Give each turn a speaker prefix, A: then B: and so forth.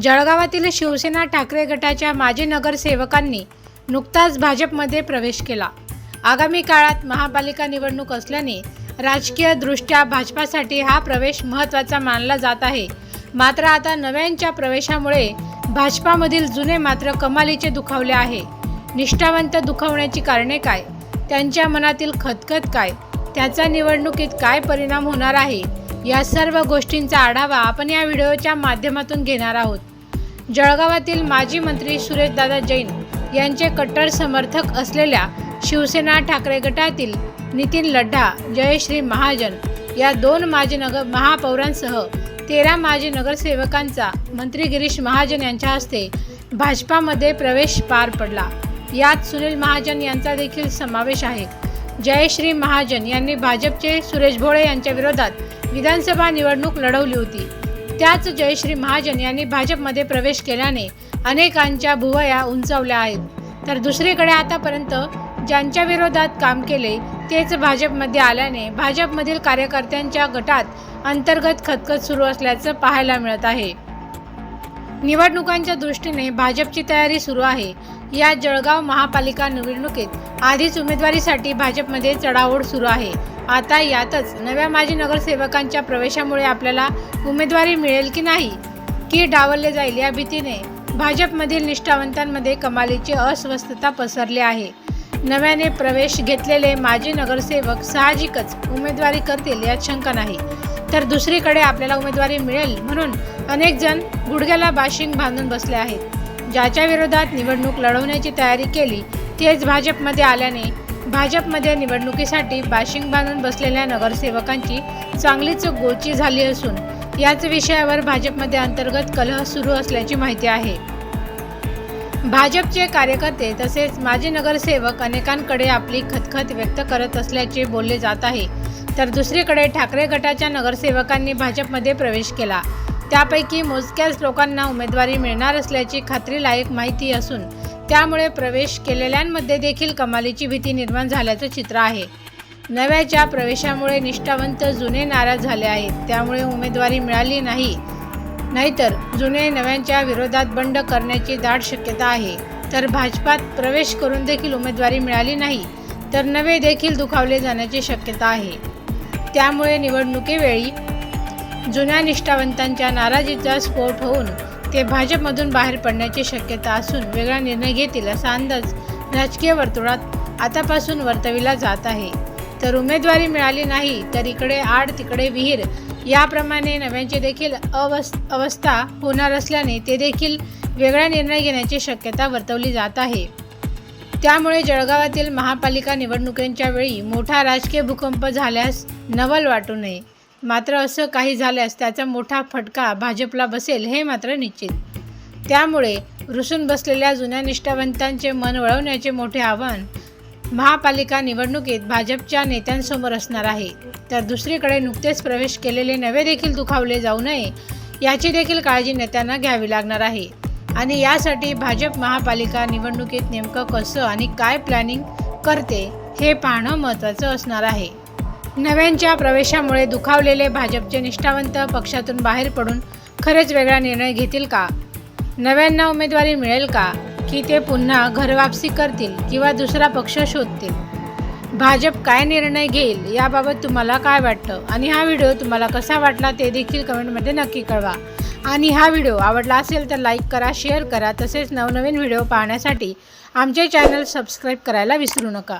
A: जळगावातील शिवसेना ठाकरे गटाच्या माजी नगरसेवकांनी नुकताच भाजपमध्ये प्रवेश केला. आगामी काळात महापालिका निवडणूक असल्याने राजकीयदृष्ट्या भाजपासाठी हा प्रवेश महत्त्वाचा मानला जात आहे. मात्र आता नव्यांच्या प्रवेशामुळे भाजपामधील जुने मात्र कमालीचे दुखावले आहे. निष्ठावंत दुखावण्याची कारणे काय? त्यांच्या मनातील खतखत काय? त्याचा निवडणुकीत काय परिणाम होणार आहे? या सर्व गोष्टींचा आढावा आपण या व्हिडिओच्या माध्यमातून घेणार आहोत. जळगावातील माजी मंत्री सुरेशदादा जैन यांचे कट्टर समर्थक असलेल्या शिवसेना ठाकरे गटातील नितीन लड्ढा जयश्री महाजन या दोन माजी नगर महापौरांसह तेरा माजी नगरसेवकांचा मंत्री गिरीश महाजन यांच्या हस्ते भाजपामध्ये प्रवेश पार पडला. यात सुनील महाजन यांचा देखील समावेश आहे. जयश्री महाजन यांनी भाजपचे सुरेश भोळे यांच्या विरोधात विधानसभा निवडणूक लढवली होती. त्याच जयश्री महाजन यांनी भाजपमध्ये प्रवेश केल्याने अनेकांच्या भुवया उंचावल्या आहेत. तर दुसरीकडे आतापर्यंत ज्यांच्या विरोधात काम केले तेच भाजपमध्ये आल्याने भाजपमधील कार्यकर्त्यांच्या गटात अंतर्गत खतखत सुरू असल्याचं पाहायला मिळत आहे. निवडणुकांच्या दृष्टीने भाजपची तयारी सुरू आहे. या जळगाव महापालिका निवडणुकीत आधीच उमेदवारीसाठी भाजपमध्ये चढाओढ सुरू आहे. आता यातच नव्या माजी नगरसेवकांच्या प्रवेशामुळे आपल्याला उमेदवारी मिळेल की नाही? की डावलले जाईल या भीतीने भाजपमधील निष्ठावंतांमध्ये कमालीची अस्वस्थता पसरली आहे. नव्याने प्रवेश घेतलेले माजी नगरसेवक साहजिकच उमेदवारी करतील यात शंका नाही. तर दुसरीकडे आपल्याला उमेदवारी मिळेल म्हणून अनेक जण गुडघ्याला बाशिंग बांधून बसले आहेत. ज्याच्या विरोधात निवडणूक लढवण्याची तयारी केली तेच भाजपमध्ये आल्याने भाजपमध्ये निवडणुकीसाठी बाशिंग बांधून बसलेल्या नगरसेवकांची चांगलीच गोची झाली असून याच विषयावर भाजपमध्ये अंतर्गत कलह सुरू असल्याची माहिती आहे. भाजपचे कार्यकर्ते तसेच माजी नगरसेवक अनेकांकडे आपली खतखत व्यक्त करत असल्याचे बोलले जात आहे. तर दुसरीकडे ठाकरे गटाच्या नगरसेवकांनी भाजपमध्ये प्रवेश केला. त्यापैकी मोजक्याच लोकांना उमेदवारी मिळणार असल्याची खात्रीलायक माहिती असून त्यामुळे प्रवेश केलेल्यांमध्ये देखील कमालीची भीती निर्माण झाल्याचं चित्र आहे. नव्याच्या प्रवेशामुळे निष्ठावंत जुने नाराज झाले आहेत. त्यामुळे उमेदवारी मिळाली नाही. नाहीतर जुने नव्यांच्या विरोधात बंड करण्याची दाट शक्यता आहे. तर भाजपात प्रवेश करून देखील उमेदवारी मिळाली नाही तर नवे देखील दुखावले जाण्याची शक्यता आहे. त्यामुळे निवडणुकीवेळी जुन्या निष्ठावंतांच्या नाराजीचा स्फोट होऊन ते भाजपमधून बाहेर पडण्याची शक्यता असून वेगळा निर्णय घेतील असा अंदाज राजकीय वर्तुळात आतापासून वर्तविला जात आहे. तर उमेदवारी मिळाली नाही तर इकडे आड तिकडे विहीर याप्रमाणे नव्यांची देखील अवस् अवस्था होणार असल्याने ते देखील वेगळा निर्णय घेण्याची शक्यता वर्तवली जात आहे. त्यामुळे जळगावातील महापालिका निवडणुकांच्या वेळी मोठा राजकीय भूकंप झाल्यास नवल वाटू नये. मात्र असं काही झाल्यास त्याचा मोठा फटका भाजपला बसेल हे मात्र निश्चित. त्यामुळे रुसून बसलेल्या जुन्या निष्ठावंतांचे मन वळवण्याचे मोठे आव्हान महापालिका निवडणुकीत भाजपच्या नेत्यांसमोर असणार आहे. तर दुसरीकडे नुकतेच प्रवेश केलेले नवे देखील दुखावले जाऊ नये याची देखील काळजी नेत्यांना घ्यावी लागणार आहे. आणि यासाठी भाजप महापालिका निवडणुकीत नेमकं कसं आणि काय प्लॅनिंग करते हे पाहणं महत्त्वाचं असणार आहे. नव्यांच्या प्रवेशामुळे दुखावलेले भाजपचे निष्ठावंत पक्षातून बाहेर पडून खरेच वेगळा निर्णय घेतील का? नव्यांना उमेदवारी मिळेल का? की ते पुन्हा घरवापसी करतील किंवा दुसरा पक्ष शोधतील. भाजप काय निर्णय घेईल याबाबत तुम्हाला काय वाटतं? आणि हा व्हिडिओ तुम्हाला कसा वाटला ते देखील कमेंटमध्ये नक्की कळवा. आणि हा व्हिडिओ आवडला असेल तर लाईक करा शेअर करा तसेच नवनवीन व्हिडिओ पाहण्यासाठी आमचे चॅनल सबस्क्राईब करायला विसरू नका.